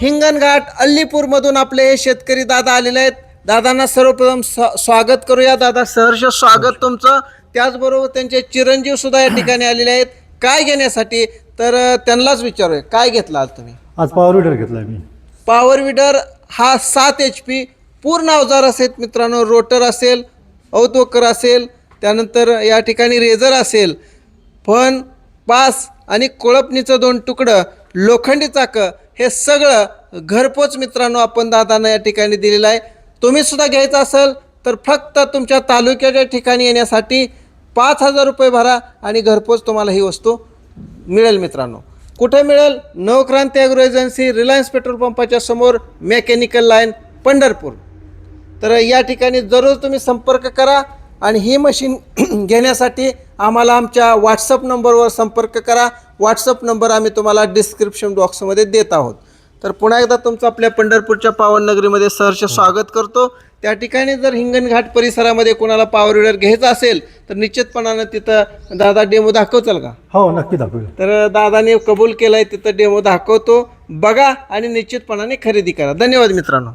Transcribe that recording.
हिंगणघाट अल्लीपूरमधून आपले शेतकरी दादा आलेले आहेत. दादांना सर्वप्रथम स्वा- स्वागत करूया. दादा सहर्ष स्वागत तुमचं. त्याचबरोबर त्यांचे चिरंजीव सुद्धा या ठिकाणी आलेले आहेत. काय घेण्यासाठी? तर त्यांनाच विचारूया. काय घेतला आज तुम्ही? आज पॉवर विडर घेतला मी. पॉवर विडर हा सात एच पी पूर्ण अवजार असेल मित्रांनो. रोटर असेल औद्वकर असेल त्यानंतर या ठिकाणी रेझर असेल. फन पास आणि कोळपणीचं दोन तुकडं लोखंडी चाकं हे सगळं घरपोच मित्रांनो आपण दादांना या ठिकाणी दिलेलं आहे. तुम्ही सुद्धा घ्यायचं असेल तर फक्त तुमच्या तालुक्याच्या ठिकाणी येण्यासाठी पाच हजार रुपये भरा आणि घरपोच तुम्हाला ही वस्तू मिळेल मित्रांनो. कुठे मिळेल? Navkranti agro agency Reliance petrol पंपाच्या समोर मेकॅनिकल लाईन पंढरपूर. तर या ठिकाणी जरूर तुम्ही संपर्क करा आणि ही मशीन घेण्यासाठी आम्हाला आमच्या व्हॉट्सअप नंबरवर संपर्क करा. व्हॉट्सअप नंबर आम्ही तुम्हाला डिस्क्रिप्शन बॉक्समध्ये देत आहोत. तर पुन्हा एकदा तुमचं आपल्या पंढरपूरच्या पावननगरीमध्ये सहर्ष स्वागत करतो. त्या ठिकाणी जर हिंगणघाट परिसरामध्ये कोणाला पॉवर विडर घ्यायचा असेल तर निश्चितपणानं तिथं दादा डेमो दाखवचाल का? हो नक्की दाखवेल. तर दादाने कबूल केलाय तिथं डेमो दाखवतो. बघा आणि निश्चितपणाने खरेदी करा. धन्यवाद मित्रांनो.